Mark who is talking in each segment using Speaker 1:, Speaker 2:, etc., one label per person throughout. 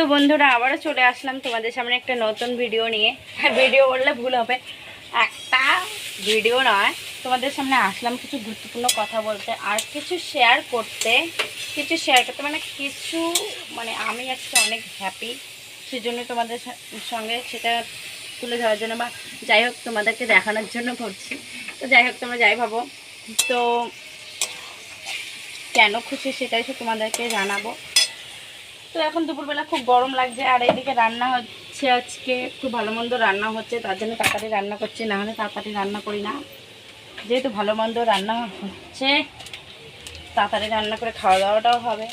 Speaker 1: তো বন্ধুরা, আবারও চলে আসলাম তোমাদের সামনে একটা নতুন ভিডিও নিয়ে। ভিডিও বললে ভুল হবে। একটা ভিডিও নয়, তোমাদের সামনে আসলাম কিছু গুরুত্বপূর্ণ কথা বলতে আর কিছু শেয়ার করতে। কিছু শেয়ার করতে মানে কিছু মানে আমি আজকে অনেক হ্যাপি সেজন্য তোমাদের সঙ্গে সেটা তুলে ধরার জন্য বা যাই হোক তোমাদেরকে দেখানোর জন্য করছি তো যাই হোক, তোমরা যাই ভাবো। তো কেন খুশি সেটাই সে তোমাদেরকে জানাব। তো এখন দুপুরবেলা খুব গরম লাগছে, আর এইদিকে রান্না হচ্ছে আজকে, খুব ভালো মন্দ রান্না হচ্ছে, তার জন্য তাড়াতাড়ি রান্না করছি, না হলে তাড়াতাড়ি রান্না করি না। যেহেতু ভালো মন্দ রান্না হচ্ছে, তাড়াতাড়ি রান্না করে খাওয়া দাওয়াটাও হবে।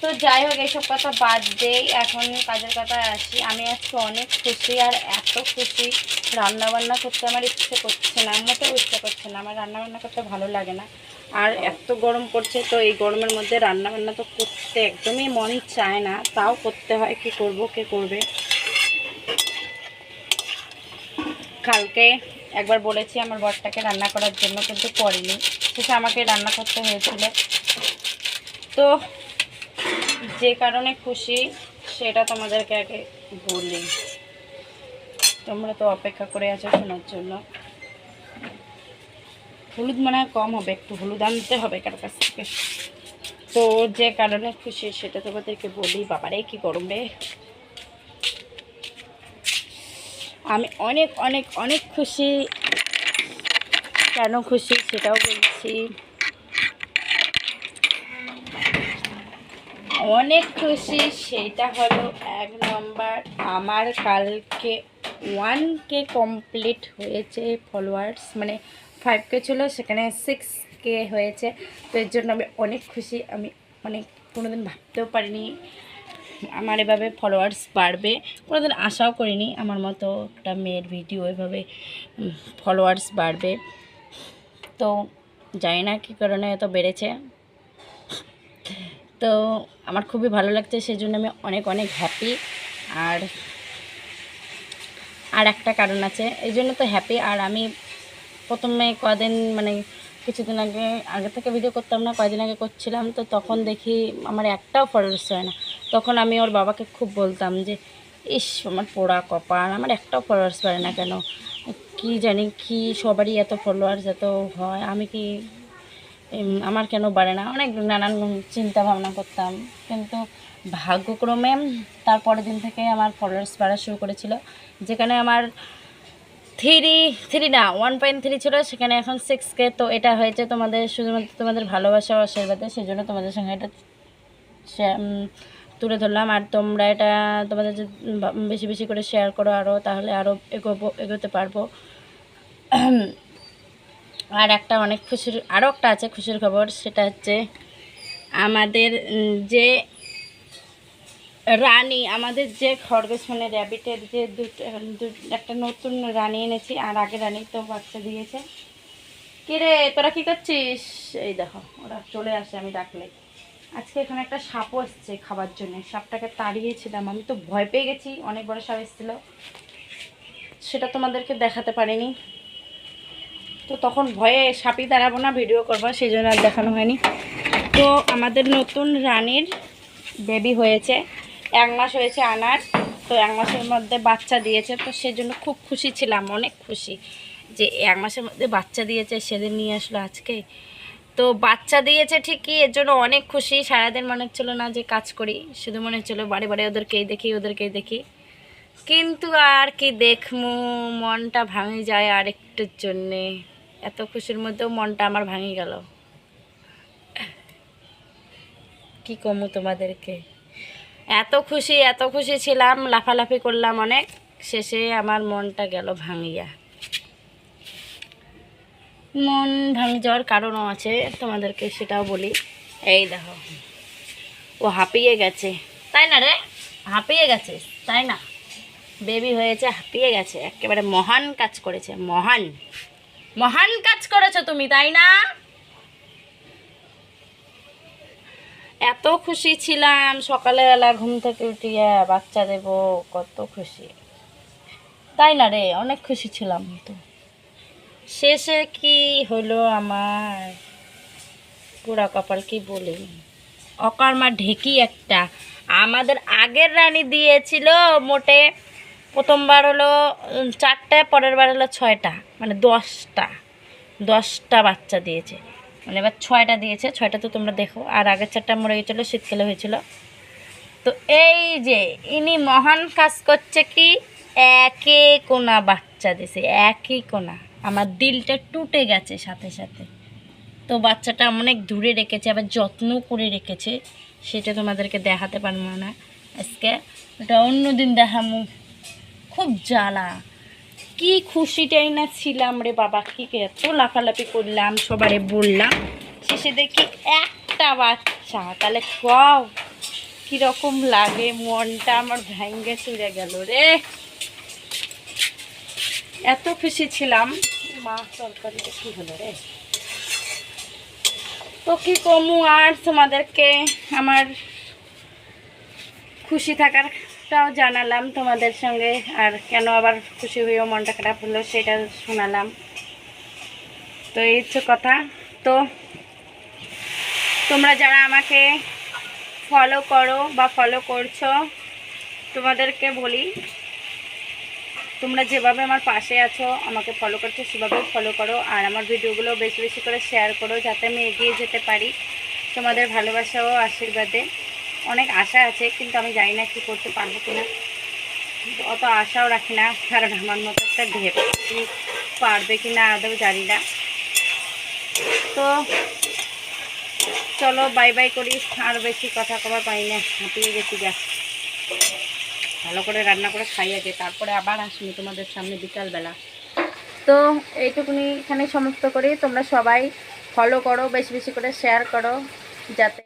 Speaker 1: তো যাই হোক এইসব কথা বাদ দেই। এখন কাজের কথায় আসি আমি আজকে অনেক খুশি আর এত খুশি। রান্নাবান্না করতে আমার ইচ্ছে করছে না মোটেও ইচ্ছে করছে না। আমার রান্নাবান্না করতে ভালো লাগে না। আর এত গরম পড়ছে, তো এই গরমের মধ্যে রান্নাবান্না তো করতে একদমই মন চায় না। তাও করতে হয়, কি করব, কে করবে? কালকে একবার বলেছি আমার বরটাকে রান্না করার জন্য, কিন্তু করেনি। শেষে আমাকে রান্না করতে হয়েছিল। তো যে কারণে খুশি, সেটা তোমাদেরকে আগে বলি। তোমরা তো অপেক্ষা করে আছো শোনার জন্য। হলুদ মনে কম হবে, একটু হলুদ আনতে হবে কারও কাছ থেকে। তো যে কারণে খুশি, সেটা তোমাদেরকে বলি। বাবারে, কি গরম আমি অনেক অনেক অনেক খুশি। কেন খুশি সেটাও বলছি। অনেক খুশি, সেটা হলো এক নম্বর, আমার কালকে ওয়ান কে কমপ্লিট হয়েছে ফলোয়ার্স মানে ফাইভ কে ছিল, সেখানে সিক্স কে হয়েছে। তো এর জন্য আমি অনেক খুশি, আমি মানে কোনোদিন ভাবতেও পারিনি আমার এভাবে ফলোয়ার্স বাড়বে। কোনোদিন আশাও করিনি আমার মতো একটা মেয়ের ভিডিও এভাবে ফলোয়ার্স বাড়বে। তো জানি না কী কারণে এত বেড়েছে। তো আমার খুবই ভালো লাগছে সেই জন্য আমি অনেক অনেক হ্যাপি আর আর একটা কারণ আছে, এই জন্য তো হ্যাপি আর আমি প্রথমে কদিন মানে কিছুদিন আগে আগে থেকে ভিডিও করতাম না, কয়দিন আগে করছিলাম, তো তখন দেখি আমার একটাও ফলোয়ার্স হয় না। তখন আমি ওর বাবাকে খুব বলতাম যে, ইস, আমার পোড়া কপাল, আমার একটাও ফলোয়ার্স পারে না কেন? কি জানি কি, সবারই এত ফলোয়ার্স এত হয়, আমি কি আমার কেন বাড়ে না? অনেক নানান চিন্তা ভাবনা করতাম। কিন্তু ভাগ্যক্রমে তারপরের দিন থেকে আমার ফলোয়ার্স বাড়া শুরু করেছিল। যেখানে আমার থ্রি থ্রি না ওয়ান পয়েন্ট থ্রি ছিল। সেখানে এখন সিক্স কে তো এটা হয়েছে তোমাদের, শুধুমাত্র তোমাদের ভালোবাসা ও আশীর্বাদে। সেই জন্য তোমাদের সঙ্গে এটা তুলে ধরলাম। আর তোমরা এটা তোমাদের বেশি বেশি করে শেয়ার করো আরও তাহলে আরও এগোবো, এগোতে পারব। আর একটা অনেক খুশির আরও একটা আছে খুশির খবর, সেটা হচ্ছে আমাদের যে রানী, আমাদের যে খরগোশ মানে র্যাবিটের যে দুটো একটা নতুন রানী এনেছি, আর আগে রানী তো বাচ্চা দিয়েছে। কিরে, তোরা কি করছিস? এই দেখো, ওরা চলে আসে, আমি ডাকলে। আজকে এখানে একটা সাপও এসছে খাবার জন্য। সাপটাকে তাড়িয়েছিলাম, আমি তো ভয় পেয়ে গেছি, অনেক বড় সাপ এসেছিল। সেটা তোমাদেরকে দেখাতে পারিনি। তো তখন ভয়ে সাপই দাঁড়াবো না, ভিডিও করব সেই জন্য আর দেখানো হয়নি। তো আমাদের নতুন রানীর বেবি হয়েছে, এক মাস হয়েছে আনার, তো এক মাসের মধ্যে বাচ্চা দিয়েছে, তো সেই জন্য খুব খুশি ছিলাম, অনেক খুশি যে এক মাসের মধ্যে বাচ্চা দিয়েছে, সেদিন নিয়ে আসলো আজকে। তো বাচ্চা দিয়েছে ঠিকই, এর জন্য অনেক খুশি, সারাদিন মনে হচ্ছিল না যে কাজ করি, শুধু মনে হচ্ছিল বাড়ি বাড়ি ওদেরকেই দেখি ওদেরকেই দেখি। কিন্তু আর কি দেখমু, মনটা ভাঙে যায় আর একটুর জন্যে। এত খুশির মধ্যেও মনটা আমার ভাঙে গেল। কি কমু তোমাদেরকে? এত খুশি এত খুশি ছিলাম, লাফালাফি করলাম অনেক, শেষে আমার মনটা গেল ভাঙিয়া। মন ভাঙে যাওয়ার কারণও আছে, তোমাদেরকে সেটাও বলি। এই দেখো, ও হাঁপিয়ে গেছে। তাই না রে? হাঁপিয়ে গেছে, তাই না? বেবি হয়েছে, হাঁপিয়ে গেছে, একেবারে মহান কাজ করেছে, মহান। মহান কাজ করেছ তুমি, তাই না? এত খুশি ছিলাম সকালবেলা ঘুম থেকে উঠিয়ে বাচ্চা দেব, কত খুশি। তাই না রে? অনেক খুশি ছিলাম তো শেষে কি হলো আমার? পুরা কপাল কি বলি? অকর্মা ঢেকি একটা। আমাদের আগের রানী দিয়েছিল মোটে প্রথমবার হলো চারটা পরের বার হলো ছয়টা মানে দশটা দশটা বাচ্চা দিয়েছে। মানে এবার ছয়টা দিয়েছে, ছয়টা তো তোমরা দেখো, আর আগের চারটা মরে গেছিল, শীতকালে হয়েছিল। তো এই যে, ইনি মহান কাজ করছে কি? একে কোনা বাচ্চা দিছে একই কোনা। আমার দিলটা টুটে গেছে সাথে সাথে। তো বাচ্চাটা অনেক দূরে রেখেছে, আবার যত্ন করে রেখেছে। সেটা তোমাদেরকে দেখাতে পারব না আজকে। ওটা অন্যদিন দেখামু। খুব জ্বালা। কি খুশিটাই না ছিলাম রে বাবা, কি এত লাফালাফি করলাম, সবারে বললাম, শেষে দেখি একটা বাচ্চা। তাহলে কও কীরকম লাগে মনটা, আমার ভেঙ্গে চুরে গেল রে। এত খুশি ছিলাম। মা, তরকারিটা কি হলো রে? তো কি কমু আর তোমাদেরকে? আমার খুশি থাকারটাও জানালাম তোমাদের সঙ্গে, আর কেন আবার খুশি হয়েও মনটা খারাপ হলো সেটা শোনালাম। তো এই হচ্ছে কথা। তো তোমরা যারা আমাকে ফলো করো বা ফলো করছ, তোমাদেরকে বলি, তোমরা যেভাবে আমার পাশে আছো, আমাকে ফলো করছ সেভাবেই ফলো করো, আর আমার ভিডিওগুলো বেশি বেশি করে শেয়ার করো, যাতে আমি এগিয়ে যেতে পারি। তোমাদের ভালোবাসা ও আশীর্বাদে। অনেক আশা আছে, কিন্তু আমি জানি না কী করতে পারব কিনা। অত আশাও রাখি না, কারণ আমার মতো একটা ঢেপ পারবে কি না আদৌ জানি না। তো চলো বাই বাই করি। আর বেশি কথা কবার পাই না, হাঁপিয়ে গেছি যা। ভালো করে রান্না করে খাই আগে, তারপরে আবার আসব তোমাদের সামনে বিকালবেলা। তো এইটুকুনি এখানে সমস্ত করি। তোমরা সবাই ফলো করো, বেশি বেশি করে শেয়ার করো, যাতে